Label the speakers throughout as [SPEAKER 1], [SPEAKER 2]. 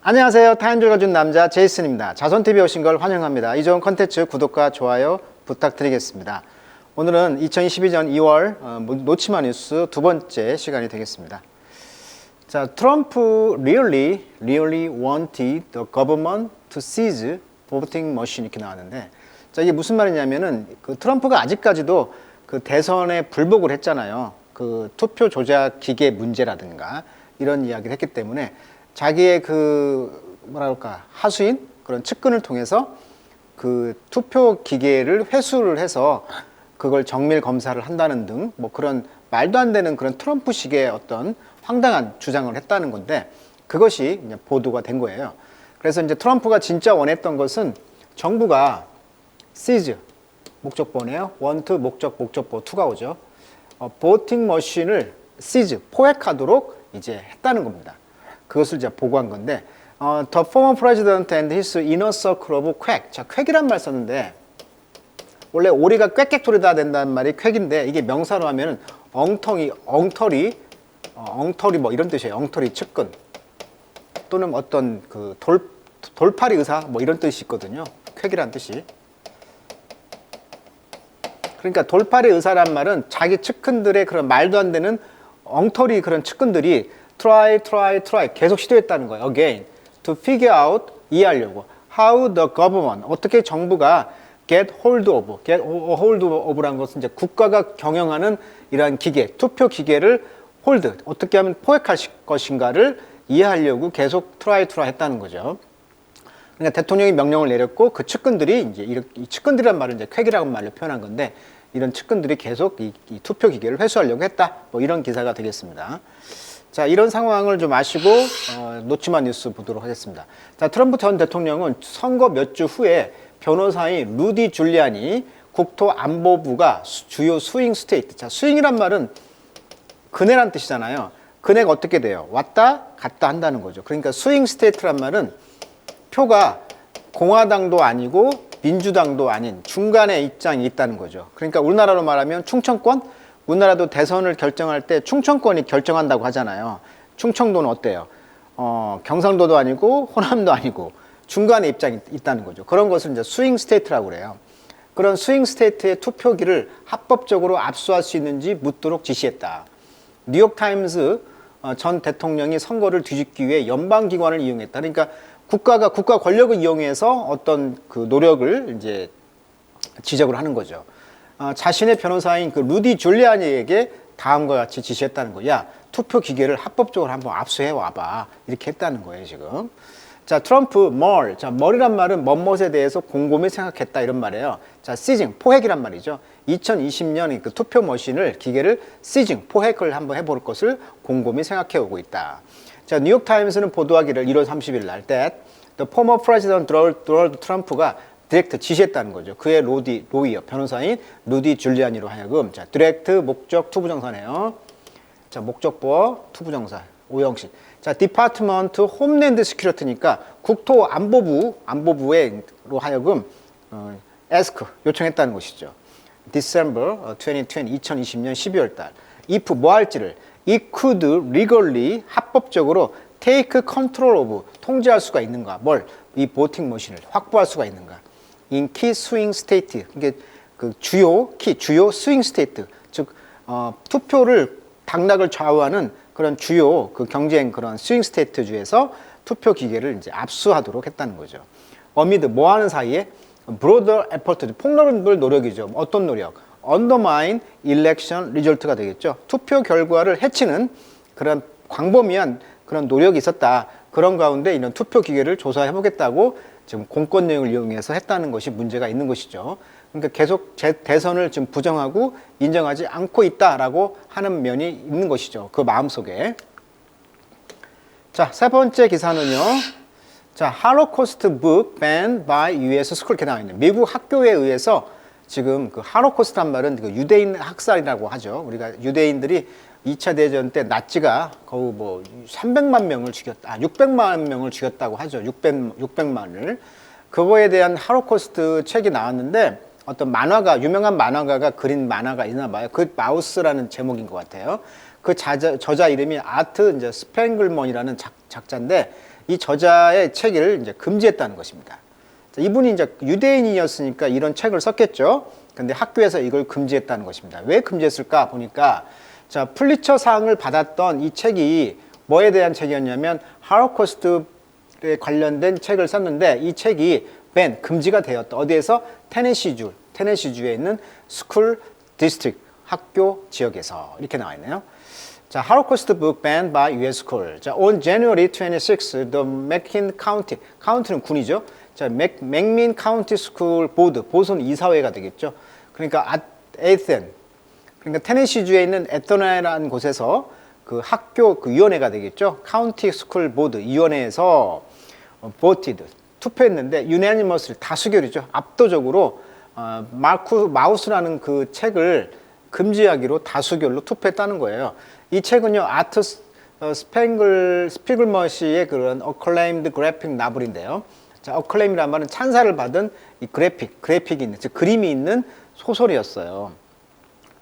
[SPEAKER 1] 안녕하세요. 타임 즐거준 남자 제이슨입니다. 자선TV 오신 걸 환영합니다. 이좋은 컨텐츠 구독과 좋아요 부탁드리겠습니다. 오늘은 2022년 2월 어, 노치마 뉴스 두 번째 시간이 되겠습니다. 자, 트럼프 really, really wanted the government to seize voting machine 이렇게 나왔는데 자, 이게 무슨 말이냐면은 그 트럼프가 아직까지도 그 대선에 불복을 했잖아요. 그 투표 조작 기계 문제라든가 이런 이야기를 했기 때문에 자기의 그 뭐랄까 하수인 그런 측근을 통해서 그 투표 기계를 회수를 해서 그걸 정밀 검사를 한다는 등 뭐 그런 말도 안 되는 그런 트럼프식의 어떤 황당한 주장을 했다는 건데 그것이 보도가 된 거예요. 그래서 이제 트럼프가 진짜 원했던 것은 정부가 시즈 목적보네요. 원투 목적 목적보 투가 오죠. 어, 보팅 머신을 시즈 포획하도록 이제 했다는 겁니다. 그것을 이제 보고한 건데 어, The former president and his inner circle of quack 자, 퀵이란말 썼는데 원래 오리가 꽥꽥 돌리다 된다는 말이 퀵인데 이게 명사로 하면 엉텅이, 엉터리, 어, 엉터리 뭐 이런 뜻이에요. 엉터리 측근 또는 어떤 그 돌, 돌파리 의사 뭐 이런 뜻이 있거든요. 퀵이란 뜻이. 그러니까 돌파리 의사란 말은 자기 측근들의 그런 말도 안 되는 엉터리 그런 측근들이 try, try, try 계속 시도했다는 거예요. Again, to figure out 이해하려고 how the government 어떻게 정부가 get hold of, get hold o f 라 것은 이제 국가가 경영하는 이러한 기계, 투표 기계를 홀드 어떻게 하면 포획할 것인가를 이해하려고 계속 트라이 트라 했다는 거죠. 그러니까 대통령이 명령을 내렸고 그 측근들이 이제 이렇게 측근들이란 말을 이제 쾌기라고 말로 표현한 건데 이런 측근들이 계속 이, 이 투표 기계를 회수하려고 했다. 뭐 이런 기사가 되겠습니다. 자, 이런 상황을 좀 아시고 어, 놓치마 뉴스 보도록 하겠습니다. 자, 트럼프 전 대통령은 선거 몇 주 후에 변호사인 루디 줄리안이 국토안보부가 수, 주요 스윙 스테이트. 자, 스윙이란 말은 그네란 뜻이잖아요. 그네가 어떻게 돼요? 왔다 갔다 한다는 거죠. 그러니까 스윙 스테이트란 말은 표가 공화당도 아니고 민주당도 아닌 중간에 입장이 있다는 거죠. 그러니까 우리나라로 말하면 충청권 우리나라도 대선을 결정할 때 충청권이 결정한다고 하잖아요. 충청도는 어때요? 어, 경상도도 아니고 호남도 아니고 중간에 입장이 있다는 거죠. 그런 것을 이제 스윙 스테이트라고 그래요. 그런 스윙 스테이트의 투표기를 합법적으로 압수할 수 있는지 묻도록 지시했다. 뉴욕타임스 어, 전 대통령이 선거를 뒤집기 위해 연방기관을 이용했다. 그러니까 국가가 국가 권력을 이용해서 어떤 그 노력을 이제 지적을 하는 거죠. 아, 자신의 변호사인 그 루디 줄리아니에게 다음과 같이 지시했다는 거야. 투표 기계를 합법적으로 한번 압수해 와봐. 이렇게 했다는 거예요, 지금. 자, 트럼프, 멀. 자, 멀이란 말은 멋멋에 대해서 곰곰이 생각했다. 이런 말이에요. 자, 시징, 포획이란 말이죠. 2020년 그 투표 머신을, 기계를 시징, 포획을 한번 해볼 것을 곰곰이 생각해 오고 있다. 자, 뉴욕타임스는 보도하기를 1월 30일 날, that the former president Donald Trump가 디렉트 지시했다는 거죠. 그의 로디 로이어 변호사인 루디 줄리안이로 하여금 자 디렉트 목적 투부정사네요. 자목적부 투부정사 오형식. 자 디파트먼트 홈랜드 시큐리티니까 국토 안보부 안보부에로 하여금 어, 에스크 요청했다는 것이죠. December 2020, 2020년 12월 달 if 뭐 할지를 it could legally 합법적으로 take control of 통제할 수가 있는가 뭘 이 보팅 머신을 확보할 수가 있는가 인키 스윙 스테이트 n 이게 그 주요 키 주요 스윙 스테이트 즉 어, 투표를 당락을 좌우하는 그런 주요 그 경쟁 그런 스윙 스테이트 주에서 투표 기계를 이제 압수하도록 했다는 거죠. 어미드 뭐 하는 사이에 브로 o a 포트 r e f f 폭넓은 노력이죠. 뭐 어떤 노력? 언더마인 일렉션 리 e 트가 되겠죠. 투표 결과를 해치는 그런 광범위한 그런 노력이 있었다. 그런 가운데 이런 투표 기계를 조사해 보겠다고 지금 공권 내용을 이용해서 했다는 것이 문제가 있는 것이죠. 그러니까 계속 대선을 지금 부정하고 인정하지 않고 있다라고 하는 면이 있는 것이죠. 그 마음속에. 자, 세 번째 기사는요. 자, 하 o 코스트북 u s t Book b a n n U.S. s c 이렇게 나와 있는 미국 학교에 의해서 지금 그 하로코스트란 말은 그 유대인 학살이라고 하죠. 우리가 유대인들이 2차 대전 때 나치가 거의 뭐 300만 명을 죽였다, 아, 600만 명을 죽였다고 하죠. 600, 600만을. 그거에 대한 하로코스트 책이 나왔는데 어떤 만화가, 유명한 만화가가 그린 만화가 있나 봐요. 그 마우스라는 제목인 것 같아요. 그 자자, 저자 이름이 아트 이제 스팽글먼이라는 작, 작자인데 이 저자의 책을 이제 금지했다는 것입니다. 이분이 이제 유대인이었으니까 이런 책을 썼겠죠. 근데 학교에서 이걸 금지했다는 것입니다. 왜 금지했을까 보니까 자, 플리처 상을 받았던 이 책이 뭐에 대한 책이었냐면 하로코스트에 관련된 책을 썼는데 이 책이 밴 금지가 되었다. 어디에서 테네시주 테네시주에 있는 스쿨 디스트릭 학교 지역에서 이렇게 나와 있네요. 자, Holocaust Book Ban by U.S. School. 자, on January 26, the Macon County, County는 군이죠. 자, 맥, 맥민 카운티 스쿨 보드, 보선 이사회가 되겠죠. 그러니까 아, 에이센, 그러니까 테네시주에 있는 에토나라는 이 곳에서 그 학교 그 위원회가 되겠죠. 카운티 스쿨 보드 위원회에서 어, 보티드 투표했는데 유네니머스 를 다수결이죠. 압도적으로 어, 마크 마우스라는 그 책을 금지하기로 다수결로 투표했다는 거예요. 이 책은요 아트 스, 어, 스팽글 스피글머시의 그런 어클레임드 그래픽 나블인데요. 자, 어클레임이란 말은 찬사를 받은 이 그래픽, 그래픽이 있는, 즉 그림이 있는 소설이었어요.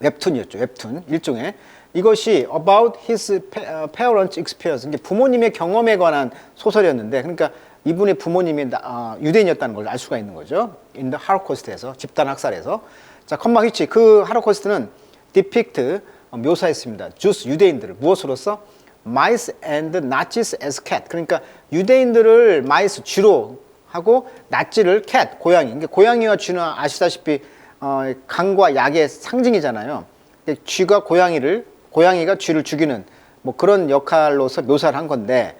[SPEAKER 1] 웹툰이었죠. 웹툰 일종의 이것이 about his 어, parents' experience, 부모님의 경험에 관한 소설이었는데, 그러니까 이분의 부모님이 아, 유대인이었다는 걸 알 수가 있는 거죠. 인 n 하로코스트에서 집단 학살에서 자 컴마 히치 그 하로코스트는 depict 어, 묘사했습니다. 주스 유대인들을 무엇으로써 mice and Nazis as cat 그러니까 유대인들을 mice 쥐로 하고 낫지를 캣, 고양이. 그러니까 고양이와 쥐는 아시다시피 어, 강과 약의 상징이잖아요. 그러니까 쥐가 고양이를 고양이가 쥐를 죽이는 뭐 그런 역할로서 묘사를 한 건데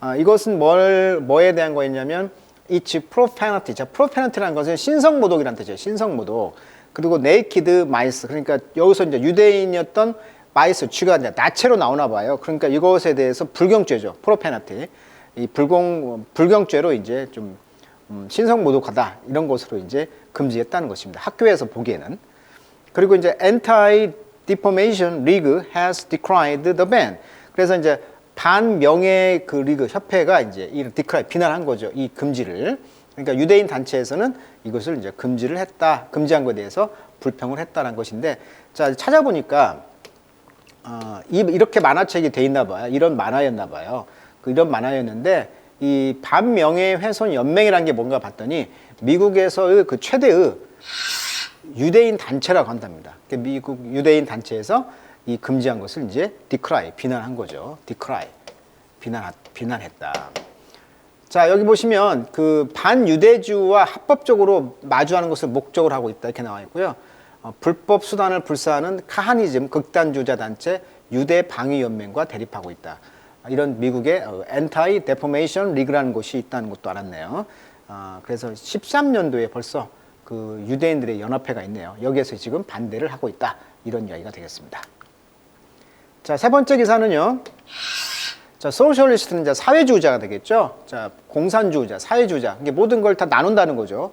[SPEAKER 1] 어, 이것은 뭘 뭐에 대한 거였냐면 이치 프로페너티. 자, 프로페너티라는 것은 신성 모독이란 뜻이에요. 신성 모독. 그리고 네이키드 마이스. 그러니까 여기서 이제 유대인이었던 마이스 쥐가 이제 나체로 나오나 봐요. 그러니까 이것에 대해서 불경죄죠. 프로페너티. 이 불공 불경죄로 이제 좀 음, 신성모독하다 이런 것으로 이제 금지했다는 것입니다. 학교에서 보기에는 그리고 이제 Anti Defamation League has decried the ban. 그래서 이제 반명예 그 리그 협회가 이제 이 디크라이 비난한 거죠. 이 금지를. 그러니까 유대인 단체에서는 이것을 이제 금지를 했다. 금지한 것에 대해서 불평을 했다는 것인데 자, 찾아보니까 어, 이, 이렇게 만화책이 돼 있나 봐요. 이런 만화였나 봐요. 그 이런 만화였는데 이 반명예훼손 연맹이라는 게 뭔가 봤더니 미국에서의 그 최대의 유대인 단체라고 한답니다. 그러니까 미국 유대인 단체에서 이 금지한 것을 이제 디크라이 비난한 거죠. 디크라이 비난 비난했다. 자 여기 보시면 그 반유대주와 합법적으로 마주하는 것을 목적으로 하고 있다 이렇게 나와 있고요. 어, 불법 수단을 불사하는 카하니즘 극단주자 단체 유대 방위 연맹과 대립하고 있다. 이런 미국의 엔타이 데포메이션 리그라는 곳이 있다는 것도 알았네요. 아, 그래서 13년도에 벌써 그 유대인들의 연합회가 있네요. 여기에서 지금 반대를 하고 있다. 이런 이야기가 되겠습니다. 자, 세 번째 기사는요. 자, 소셜리스트는 이제 사회주의자가 되겠죠. 자, 공산주의자, 사회주의자. 이게 모든 걸 다 나눈다는 거죠.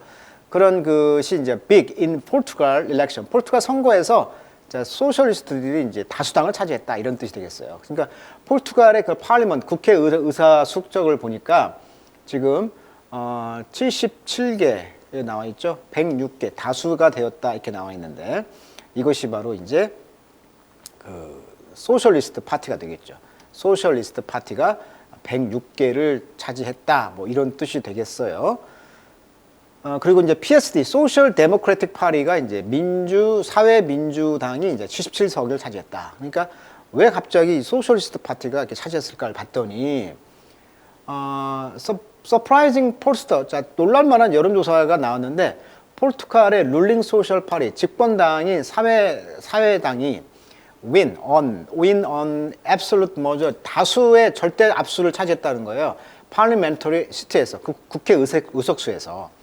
[SPEAKER 1] 그런 것이 이제 빅 인 포르투갈 o r t u 포르투갈 선거에서 자, 소셜리스트들이 이제 다수당을 차지했다 이런 뜻이 되겠어요. 그러니까 포르투갈의 그 파리먼트 국회 의사 의사 숙적을 보니까 지금 어, 77개에 나와 있죠. 106개 다수가 되었다 이렇게 나와 있는데 이것이 바로 이제 그 소셜리스트 파티가 되겠죠. 소셜리스트 파티가 106개를 차지했다 뭐 이런 뜻이 되겠어요. 어, 그리고 이제 PSD, 소셜 데모크래틱 파리가 이제 민주 사회 민주당이 이제 77석을 차지했다. 그러니까 왜 갑자기 소셜리스트 파티가 이렇게 차지했을까를 봤더니 어, 서, 서프라이징 폴스터, 자 놀랄만한 여론조사가 나왔는데 포르투갈의 룰링 소셜 파리 집권당인 사회 사회당이 win on win on absolute m a j o r 다수의 절대 압수를 차지했다는 거예요. 파리멘터리 시트에서 국, 국회 의석, 의석수에서.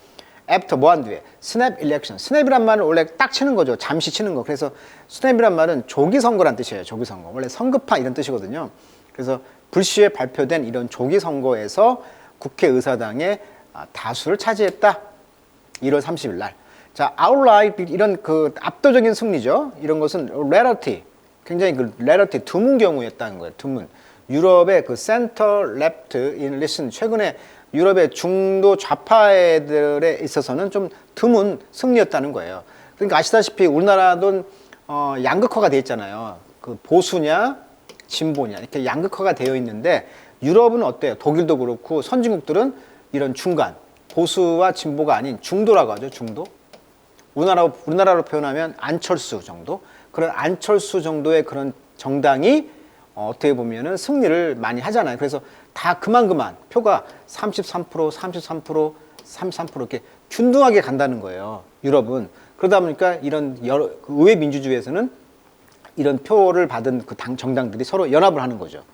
[SPEAKER 1] 애프터 e r 뭐 한 뒤에 스냅 일렉션 스냅이란 말은 원래 딱 치는 거죠. 잠시 치는 거. 그래서 스냅이란 말은 조기 선거란 뜻이에요. 조기 선거. 원래 선급파 이런 뜻이거든요. 그래서 불시에 발표된 이런 조기 선거에서 국회 의사당의 아, 다수를 차지했다. 1월 30일 날. 자, 아웃라이 i 이런 그 압도적인 승리죠. 이런 것은 레러티 굉장히 그 레러티 드문 경우였다는 거예요. 드문. 유럽의 그 센터 랩트 인 리슨 최근에 유럽의 중도 좌파들에 있어서는 좀 드문 승리였다는 거예요. 그러니까 아시다시피 우리나라도 어, 양극화가 되어 있잖아요. 그 보수냐 진보냐 이렇게 양극화가 되어 있는데 유럽은 어때요? 독일도 그렇고 선진국들은 이런 중간 보수와 진보가 아닌 중도라고 하죠. 중도. 우리나라 우리나라로 표현하면 안철수 정도 그런 안철수 정도의 그런 정당이 어, 떻게 보면은 승리를 많이 하잖아요. 그래서 다 그만 그만 표가 33% 33% 33% 이렇게 균등하게 간다는 거예요. 유럽은 그러다 보니까 이런 여러, 그 의회 민주주의에서는 이런 표를 받은 그 당 정당들이 서로 연합을 하는 거죠.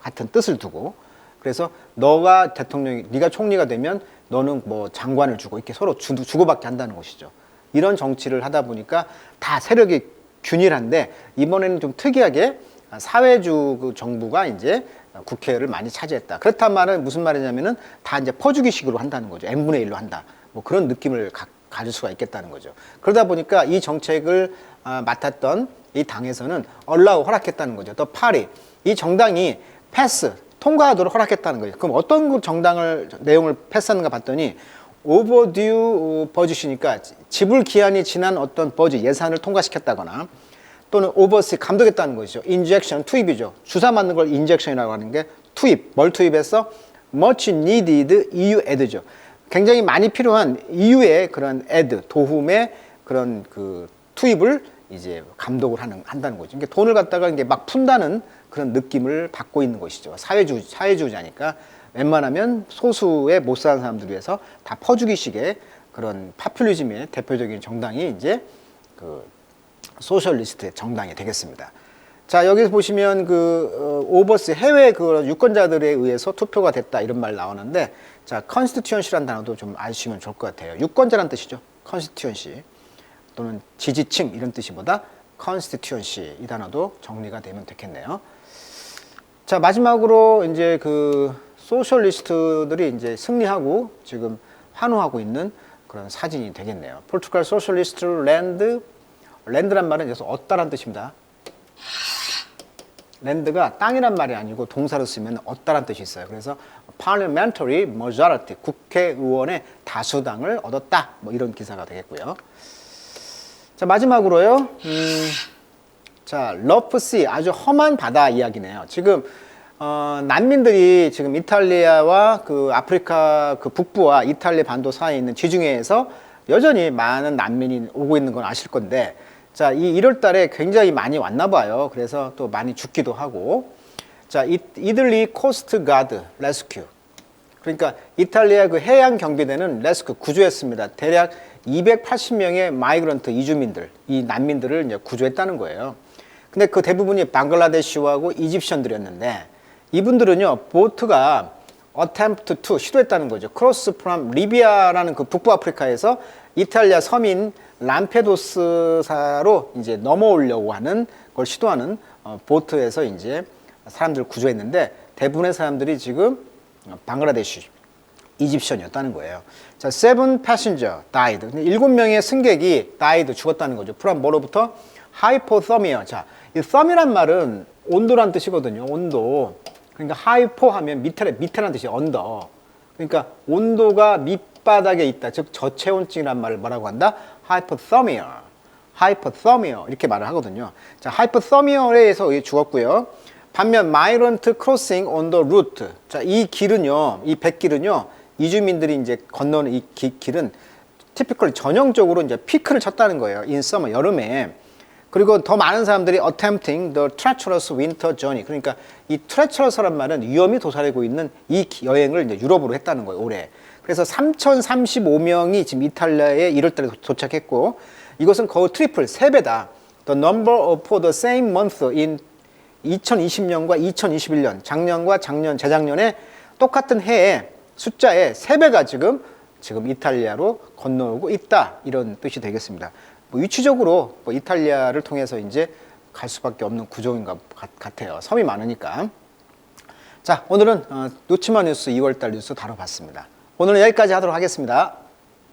[SPEAKER 1] 같은 뜻을 두고 그래서 너가 대통령이 네가 총리가 되면 너는 뭐 장관을 주고 이렇게 서로 주, 주고받게 한다는 것이죠. 이런 정치를 하다 보니까 다 세력이 균일한데 이번에는 좀 특이하게 사회주 그 정부가 이제 국회를 많이 차지했다. 그렇단 말은 무슨 말이냐면은 다 이제 퍼주기식으로 한다는 거죠. n분의 1로 한다. 뭐 그런 느낌을 가, 가질 수가 있겠다는 거죠. 그러다 보니까 이 정책을 어, 맡았던 이 당에서는 얼라우 허락했다는 거죠. 또 파리 이 정당이 패스 통과하도록 허락했다는 거예요. 그럼 어떤 그 정당을 내용을 패스하는가 봤더니 오버듀 어, 버즈시니까 지불 기한이 지난 어떤 버즈 예산을 통과시켰다거나 또는 오버시 감독했다는 것이죠. 인젝션 투입이죠. 주사 맞는 걸 인젝션이라고 하는 게 투입. 뭘 투입했어? much needed EU aid죠. 굉장히 많이 필요한 EU의 그런 aid, 도움의 그런 그 투입을 이제 감독을 하는 한다는 거죠. 그러니까 돈을 갖다가 이제 막 푼다는 그런 느낌을 받고 있는 것이죠. 사회주 사회주의자니까 웬만하면 소수의 못 사는 사람들 위해서 다 퍼주기식의 그런 파퓰리즘의 대표적인 정당이 이제 그 소셜리스트 정당이 되겠습니다. 자 여기서 보시면 그 어, 오버스 해외 그 유권자들에 의해서 투표가 됐다 이런 말 나오는데 자 컨스티튜언시라는 단어도 좀 아시면 좋을 것 같아요. 유권자란 뜻이죠. 컨스티튜언시 또는 지지층 이런 뜻이보다 컨스티튜언시 이 단어도 정리가 되면 되겠네요. 자 마지막으로 이제 그 소셜리스트들이 이제 승리하고 지금 환호하고 있는 그런 사진이 되겠네요. 포르투갈 소셜리스트 랜드 랜드란 말은 여기서 얻다란 뜻입니다. 랜드가 땅이란 말이 아니고 동사로 쓰면 얻다란 뜻이 있어요. 그래서 parliamentary majority 국회의원의 다수당을 얻었다. 뭐 이런 기사가 되겠고요. 자 마지막으로요. 음, 자 러프 시 아주 험한 바다 이야기네요. 지금 어, 난민들이 지금 이탈리아와 그 아프리카 그 북부와 이탈리 아 반도 사이에 있는 지중해에서 여전히 많은 난민이 오고 있는 건 아실 건데 자, 이 1월 달에 굉장히 많이 왔나 봐요. 그래서 또 많이 죽기도 하고. 자, 이, 이들리 코스트 가드 레스큐. 그러니까 이탈리아 그 해양 경비대는 레스큐 구조했습니다. 대략 280명의 마이그런트 이주민들, 이 난민들을 이제 구조했다는 거예요. 근데 그 대부분이 방글라데시하고 이집션들이었는데 이분들은요 보트가 어템프 e m 시도했다는 거죠. 크로스 프람 리비아라는 그 북부 아프리카에서 이탈리아 서민 람페도스사로 이제 넘어오려고 하는 걸 시도하는 어, 보트에서 이제 사람들 구조했는데 대부분의 사람들이 지금 어, 방글라데시 이집션이었다는 거예요. 자, 세븐 패신저 다이드. 근데 일곱 명의 승객이 다이드 죽었다는 거죠. 프람 뭐로부터 하이포서미어. 자, 이 썸이란 말은 온도란 뜻이거든요. 온도. 그러니까 하이포 하면 밑에 밑에란 뜻이 언더. 그러니까 온도가 밑 밑바닥에 있다. 즉 저체온증이란 말을 뭐라고 한다? 하이퍼서미어 하이퍼서미어 이렇게 말을 하거든요. 자, 하이퍼서미어에 의해서 죽었고요. 반면 마이런트 크로싱 온 더 루트. 자, 이 길은요. 이 백길은요. 이주민들이 이제 건너는 이 기, 길은 티피컬 전형적으로 이제 피크를 쳤다는 거예요. 인서머 여름에. 그리고 더 많은 사람들이 attempting the treacherous winter journey. 그러니까 이 treacherous란 말은 위험이 도사리고 있는 이 여행을 이제 유럽으로 했다는 거예요. 올해. 그래서 3,035명이 지금 이탈리아에 1월 달에 도착했고 이것은 거의 트리플, 세배다 The number of for the same month in 2020년과 2021년, 작년과 작년, 재작년에 똑같은 해에 숫자의 3배가 지금 지금 이탈리아로 건너오고 있다. 이런 뜻이 되겠습니다. 뭐 위치적으로 뭐 이탈리아를 통해서 이제 갈 수밖에 없는 구조인 것 같아요. 섬이 많으니까. 자, 오늘은 어, 노치마 뉴스 2월달 뉴스 다뤄봤습니다. 오늘은 여기까지 하도록 하겠습니다.